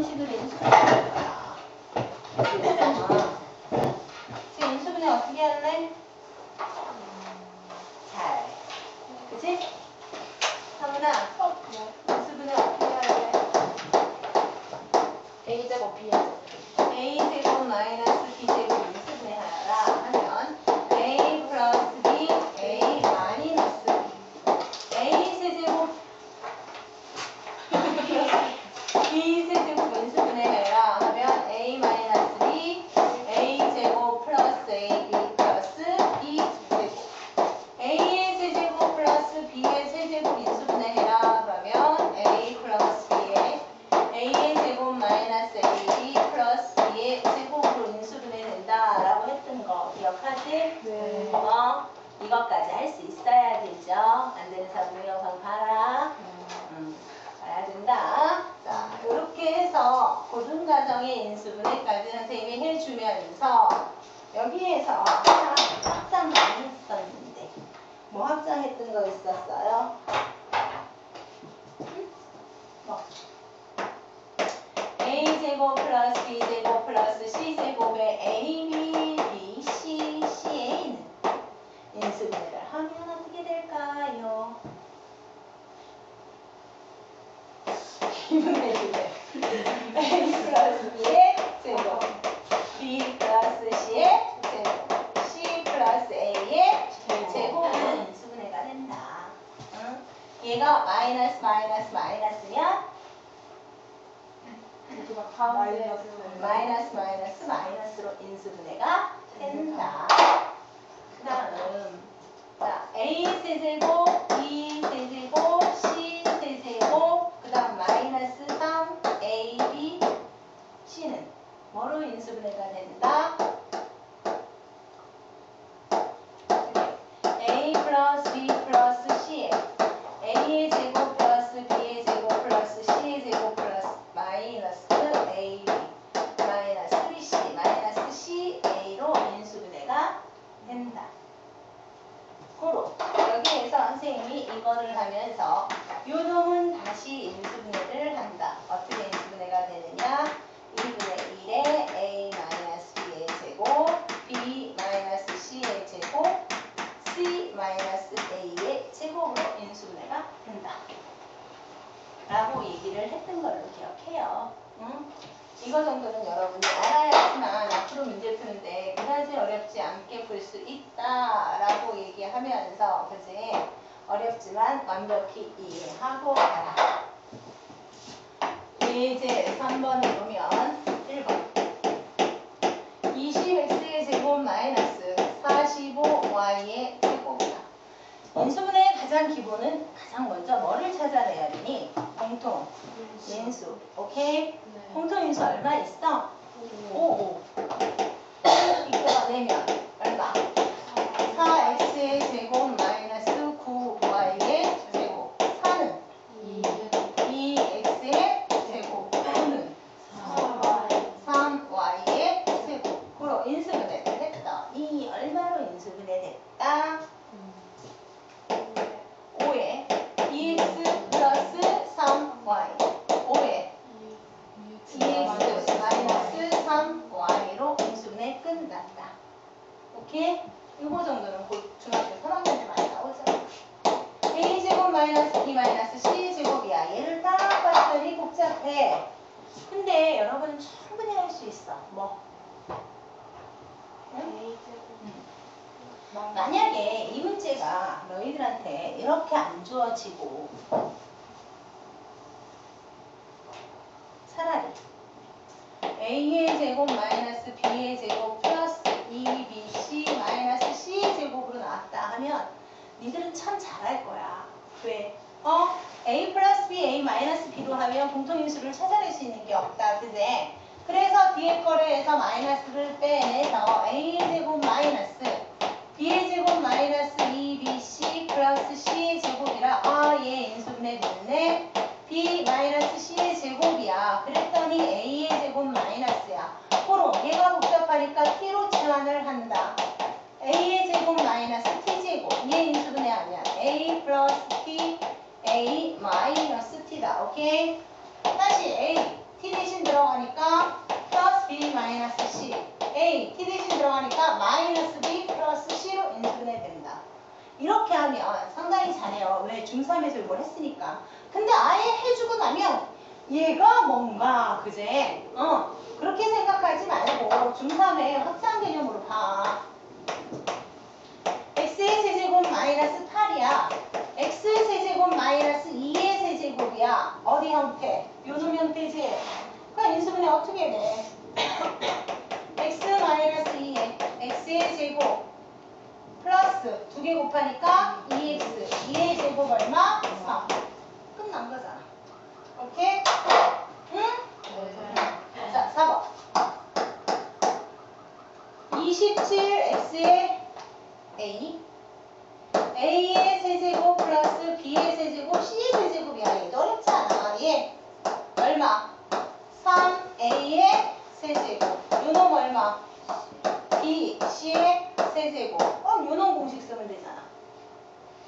방식으로 인수분해 거야. 그랬잖아. 지금 인수분해 어떻게 할래? 잘. 그치? 사문아, 인수분해 어떻게 할래? A 제곱 B 제곱. a 제곱 마이너스 b 제곱 인수분해 하라 하면 a 플러스 b a 마이너스 b a 세제곱 b 세제곱 인수분해 해라 하면 a 마이너스 b a 제곱 플러스 ab 플러스 b 제곱 a의 세제곱 플러스 b의 세제곱 인수분해 해라 그러면 a 플러스 b의 a의 제곱 마이너스 ab 플러스 b의 제곱으로 인수분해 된다라고 했던 거 기억하지? 네. 어, 이것까지 할 수 있어야 되죠. 안 되는 사람 영상 봐라. 음, 봐야 된다. 자, 이렇게 해서 고등과정의 인수분해까지 선생님이 해주면서 여기에서 확장 많이 했었는데 뭐 확장했던 거 있었어요? 응? 뭐? a제곱 플러스 b제곱 플러스 c제곱의 ab, b, c, ca는 인수분해를 하면 어떻게 될까요? 기분 내주세요. a 플러스 b의 제곱, b 플러스 c의 제곱, c 플러스 a의 제곱은 인수분해가 된다. 응? 얘가 마이너스 마이너스 마이너스면 가운데 마이너스 마이너스 마이너스로 인수분해가 된다. 그 다음 자 A 세제곱 B 세제곱 C 세제곱 그 다음 마이너스 3 A B C는 뭐로 인수분해가 된다? A 플러스 B 플러스 C A의 제곱 플러스 B의 제곱 플러스 C의 제곱 플러스 마이너스 AB 마이너스 3C 마이너스 CA로 인수분해가 된다. 고로 여기에서 선생님이 이거를 하면서 요 놈은 다시 인수분해를 한다. 어떻게 인수분해가 되느냐? 2분의 1에 A 마이너스 B의 제곱 B 마이너스 C의 제곱 C 마이너스 A의 제곱으로 인수분해가 된다. 라고 얘기를 했던 걸로 기억해요. 응? 이거 정도는 여러분이 알아야지만 앞으로 문제 푸는데 그다지 어렵지 않게 풀 수 있다라고 얘기하면서 그지 어렵지만 완벽히 이해하고 가라. 예제 3번을 보면 1번 20x의 제곱 마이너스 45y의 제곱이다. 인수분해의 가장 기본은 가장 먼저 뭐를 찾아내야 되니? 공통 인수. 오케이? 공통 인수 얼마 있어? 5. 이거가 내면 얼마? 4x의 제곱 마이너스 9y의 제곱. 4는 2x의 제곱. 9는 3y의 제곱. 그로 인수분해를 했더니 얼마로 인수분해 됐다? 5에 2x 플러스 3y 5에 2x 마이너스 3y로 인수분해 끝났다. 오케이? 이거 정도는 곧 중학교 3학년 때 많이 나오죠. a제곱 마이너스 b 마이너스 c제곱이야. 얘를 딱 봤더니 복잡해. 근데 여러분은 충분히 할 수 있어. 뭐? 응? 만약에 이 문제가 너희들한테 이렇게 안 주어지고 차라리 a의 제곱 마이너스 b의 제곱 플러스 2bc 마이너스 c의 제곱으로 나왔다 하면 니들은 참 잘할 거야. 왜? 어? A 플러스 b, a 마이너스 b로 하면 공통인수를 찾아낼 수 있는 게 없다. 그제? 그래서 뒤에 거를 해서 마이너스를 빼내서 a 제곱 마이너스 b의 제곱 마이너스 2bc 플러스 c의 제곱이라 아얘 인수분해 됐네 b 마이너스 c의 제곱이야 그랬더니 a의 제곱 마이너스야 호로 얘가 복잡하니까 t로 치환을 한다 a의 제곱 마이너스 t제곱 얘 인수분해하면 a 플러스 t a 마이너스 t다 오케이 다시 a t 대신 들어가니까 플러스 b 마이너스 c a t 들어가니까 마이너스 b 플러스 c로 인수분해 됩니다. 이렇게 하면 상당히 잘해요. 왜? 중3에서 이걸 했으니까. 근데 아예 해주고 나면 얘가 뭔가 그제 어 그렇게 생각하지 말고 중3의 확장 개념으로 봐. x의 세제곱 마이너스 8이야. x의 세제곱 마이너스 2의 세제곱이야. 어디 형태? 요 놈 형태지. 그럼 인수분해 어떻게 돼? x 마이너스 2에 x의 제곱 플러스 두 개 곱하니까 2x 2의 제곱 얼마? 3 끝난 거잖아 오케이? 응? 자 4번 27x의 a a의 세제곱 플러스 b의 세제곱 c의 세제곱이야 얘도 어렵지 않아 얘 얼마? 3a의 세제곱 요놈 얼마? b c의 세제곱 그럼 요놈 공식 쓰면 되잖아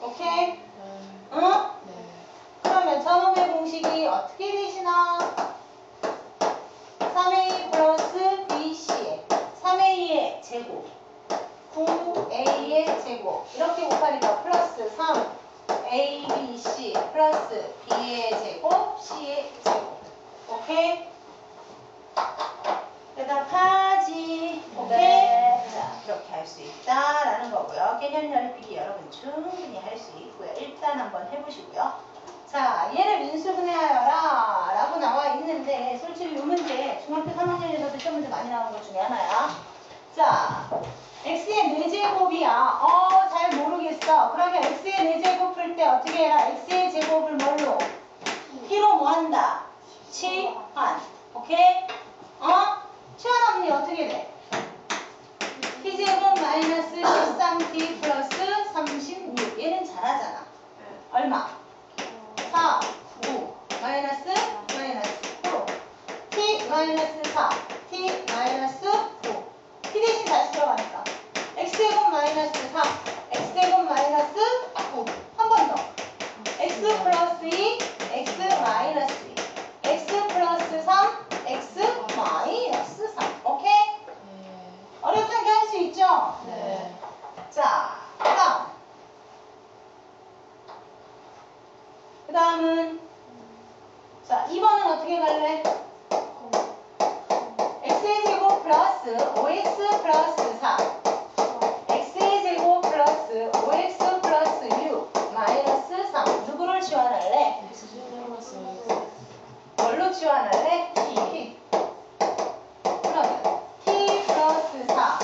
오케이? 응? 그러면 저놈의 공식이 어떻게 되시나? 3a 플러스 bc 3a의 제곱. 9a의 제곱. 이렇게 곱하니까 플러스 3 a, b, c 플러스 b의 제곱 c의 제곱. 오케이? 대답하지. 오케이? 네. 자 이렇게 할 수 있다라는 거고요. 개념 연립비기 여러분 충분히 할 수 있고요. 일단 한번 해보시고요. 자 얘를 민수분해하여라 라고 나와 있는데 솔직히 이 문제 중학교 3학년에서도 시험 문제 많이 나오는 것 중에 하나야 자 x의 4제곱이야. 어 잘 모르겠어. 그러면 x의 4제곱 풀 때 어떻게 해라? X의 제곱을 뭘로? t로 뭐 한다? 치환 오케이 자, x제곱 마이너스 한 번 더 x 플러스 2 x 마이너스 2 x 플러스 3 x 마이너스 3 오케이? 네. 어렵게 할 수 있죠? 네. 자, 다음 그 다음은 자, 2번은 어떻게 갈래? x제곱 플러스 5x 플러스 4 뭘로 지원할래? t. 그러면 t 플러스 4,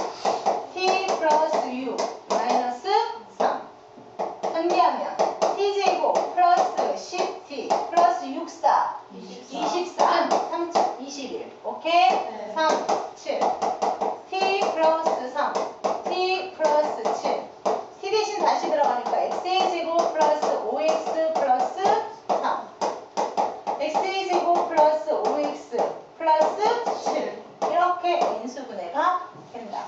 t 플러스 6 마이너스 3. 전개하면 t 제곱 플러스 10t 플러스 6, 4 24, 3, 21. 오케이? 네. 3, 7. t 플러스 3, t 플러스 7. t 대신 다시 들어가니까 x의 제곱 플러스 5x 플러스 3. x의 제곱 플러스 5x 플러스 7. 이렇게 인수분해가 된다.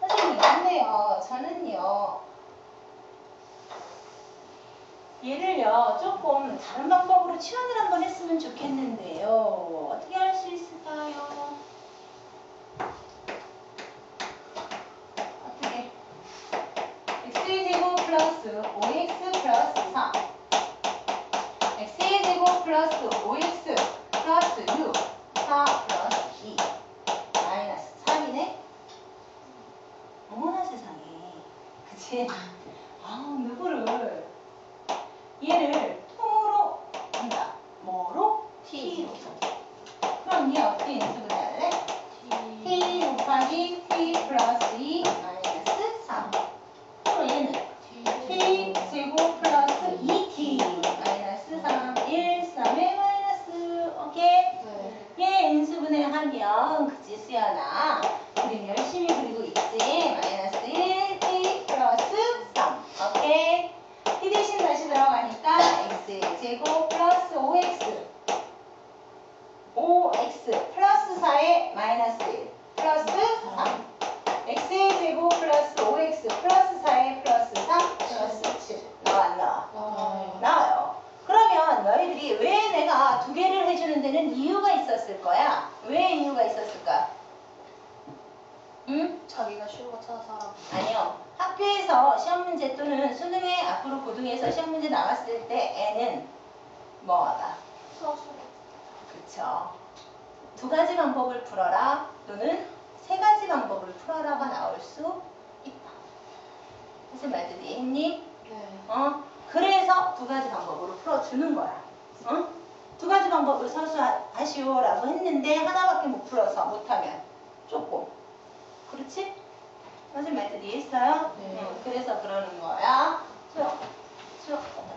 선생님, 근데요, 저는요, 얘를요, 다른 방법으로 치환을 한번 했으면 좋겠는데요. 어떻게 할 수 있을까요? 어떻게? x의 제곱 플러스 5x 플러스 3. x의 제곱 플러스 5x 플러스 6. 4 플러스 2. 마이너스 3이네? 어머나 세상에. 그치? 아우, 누구를. 얘를 통으로 한다. 뭐로? t로. 그럼 얘 어떻게 인수분해할래? t 곱하기 t 플러스 2 마이너스 3. 그럼 얘는 t 제곱 플러스 2t 마이너스 3. 1, 3의 마이너스. 오케이? 얘 인수분해 하면 그치 수연아 그림 열심히 그리고 있지 마이너스 1 t 플러스 3 오케이 t 대신 다시 들어가니까 x 제곱 플러스 5x 5x 플러스 4의 마이너스 1 플러스 3 x의 제곱 플러스 5x 플러스 4의 플러스 3 플러스 7 나와 안 나와? 나와요. 그러면 너희들이 왜 내가 두 개를 해주는데 데는 이유가 있었을 거야. 왜 이유가 있었을까? 응? 자기가 쉬운 거 찾아서 하라고. 아니요. 학교에서 시험 문제 또는 수능에 앞으로 고등에서 시험 문제 나왔을 때 애는 뭐하다? 그쵸. 두 가지 방법을 풀어라 또는 세 가지 방법을 풀어라가 나올 수 있다. 무슨 말들 이해했니? 네. 어? 그래서 두 가지 방법으로 풀어주는 거야. 어? 두 가지 방법을 서술하시오라고 했는데 하나밖에 못 풀어서 못하면 조금. 그렇지? 무슨 말들 이해했어요? 네. 응, 그래서 그러는 거야. 수업. 수업.